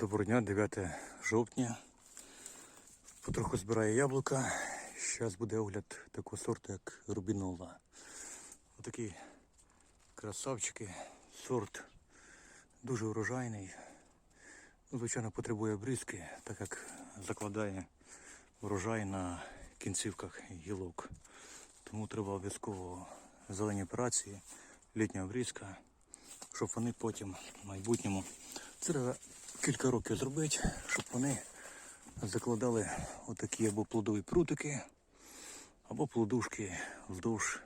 Доброго дня, 9 жовтня. Потроху збираю яблука. Зараз буде огляд такого сорту, як Рубінола. Отакі красавчики. Сорт дуже урожайний. Звичайно, потребує обрізки, так як закладає врожай на кінцівках гілок. Тому треба обов'язково зелені операції, літня обрізка, щоб вони потім в майбутньому це кілька років зробити, щоб вони закладали отакі або плодові прутики, або плодушки вздовж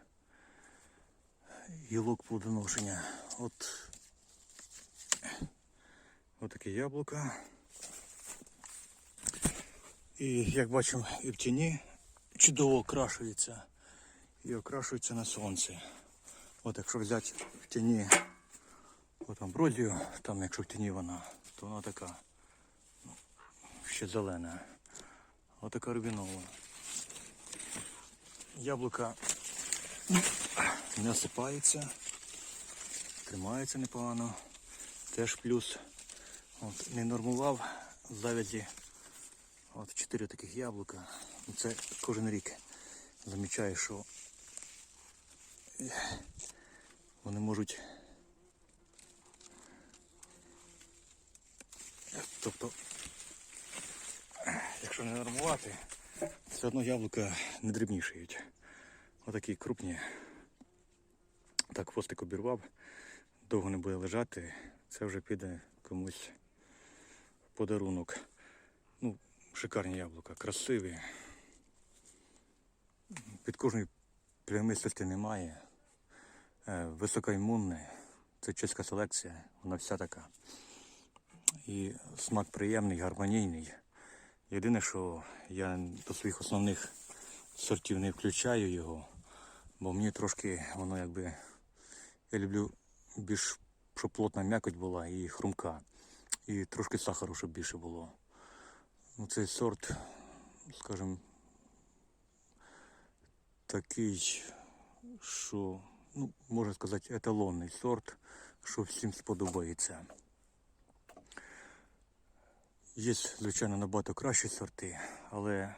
гілок плодоношення. От отаке яблука. І як бачимо, і в тіні чудово окрашується і окрашується на сонці. От якщо взяти в тіні от амброзію, там якщо в тіні вона, то вона така ну, ще зелена. Отака рубінова. Яблука не осипається, тримається непогано. Теж плюс. От, не нормував завязі. От чотири таких яблука. Ну, Це кожен рік замічаю, що вони можуть. Тобто, якщо не нормувати, все одно яблука не дрібнішають. Отакі крупні. Так, хвостик обірвав, довго не буде лежати, це вже піде комусь в подарунок. Ну, шикарні яблука, красиві. Під кожної плямистості немає. Е, Високоімунне. Це чеська селекція, вона вся така. І смак приємний, гармонійний. Єдине, що я до своїх основних сортів не включаю його, бо мені трошки воно якби. Я люблю більш, щоб плотна м'якоть була і хрумка. І трошки сахару, щоб більше було. Ну, цей сорт, скажімо, такий, що, ну, можна сказати, еталонний сорт, що всім сподобається. Є, звичайно, набагато кращі сорти, але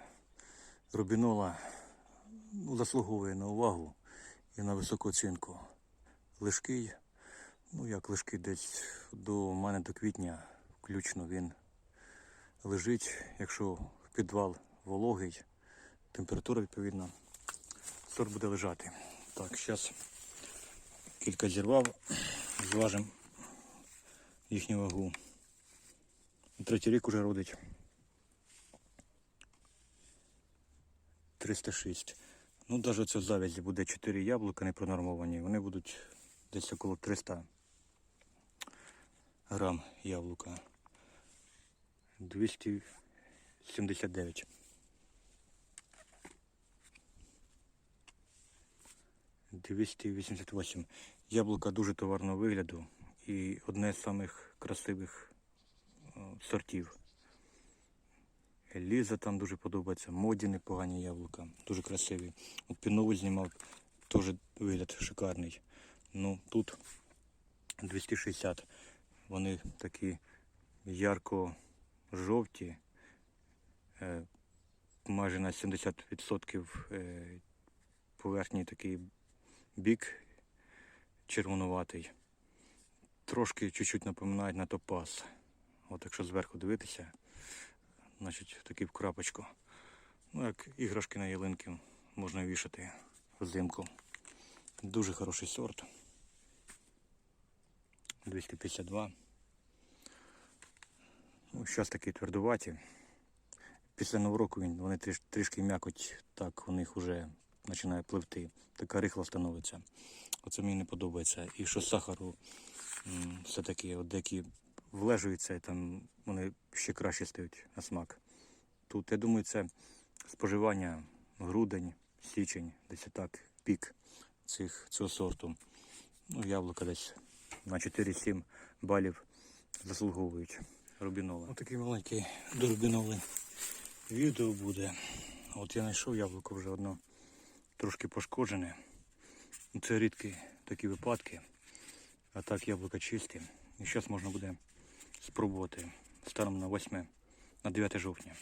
рубінола ну, заслуговує на увагу і на високу оцінку. Лишкий, ну як лишкий десь до мене до квітня включно він лежить, якщо підвал вологий, температура відповідна, сорт буде лежати. Так, зараз кілька зірвав, зважимо їхню вагу. Третій рік уже родить. 306. Ну, навіть це завязі буде 4 яблука не пронормовані. Вони будуть десь около 300 грам яблука. 279. Двісті вісімдесят восемь. Яблука дуже товарного вигляду і одне з самих красивих сортів. Ліза там дуже подобається, моді непогані яблука, дуже красиві. От пінову знімав, теж вигляд шикарний. Ну тут 260. Вони такі ярко-жовті, е, майже на 70% е, поверхній такий бік червонуватий. Трошки чуть-чуть напоминають на топаз. От якщо зверху дивитися, значить в крапочку. Ну, як іграшки на ялинки можна вішати взимку. Дуже хороший сорт. 252. Ну, зараз такі твердуваті. Після нового року вони тріш, трішки м'якоть, так у них вже починає пливти. Така рихла становиться. Оце мені не подобається. І що сахару все-таки деякі влежуються і там вони ще краще стають на смак. Тут, я думаю, це споживання грудень, січень, десь так, пік цих, цього сорту. Ну, яблука десь на 4-7 балів заслуговують рубінола. Ось такий маленький до рубіноли відео буде. От я знайшов яблуко вже одно трошки пошкоджене. Ну, Це рідкі такі випадки. А так яблука чисті. І зараз можна буде спробувати станом на 8, на 9 жовтня.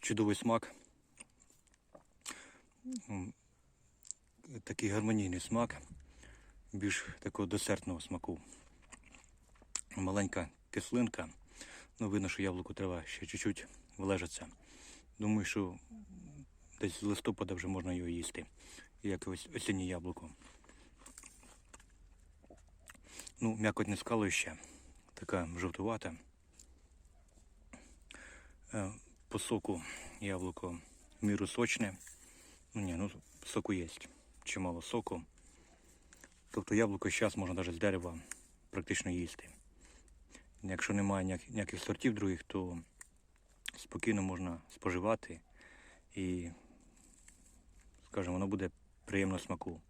Чудовий смак. Такий гармонійний смак, більш такого десертного смаку. Маленька кислинка. Ну, видно, що яблуку треба ще чуть-чуть вилежатися. Думаю, що десь з листопада вже можна його їсти. Як ось осіннє яблуко. Ну, м'якоть не скалує ще. Така жовтувата. Е, По соку яблуко міру сочне. Ну ні, ну соку є. Чимало соку. Тобто яблуко зараз можна навіть з дерева практично їсти. Якщо немає ніяких сортів других, то спокійно можна споживати і, скажімо, воно буде приємно смаку.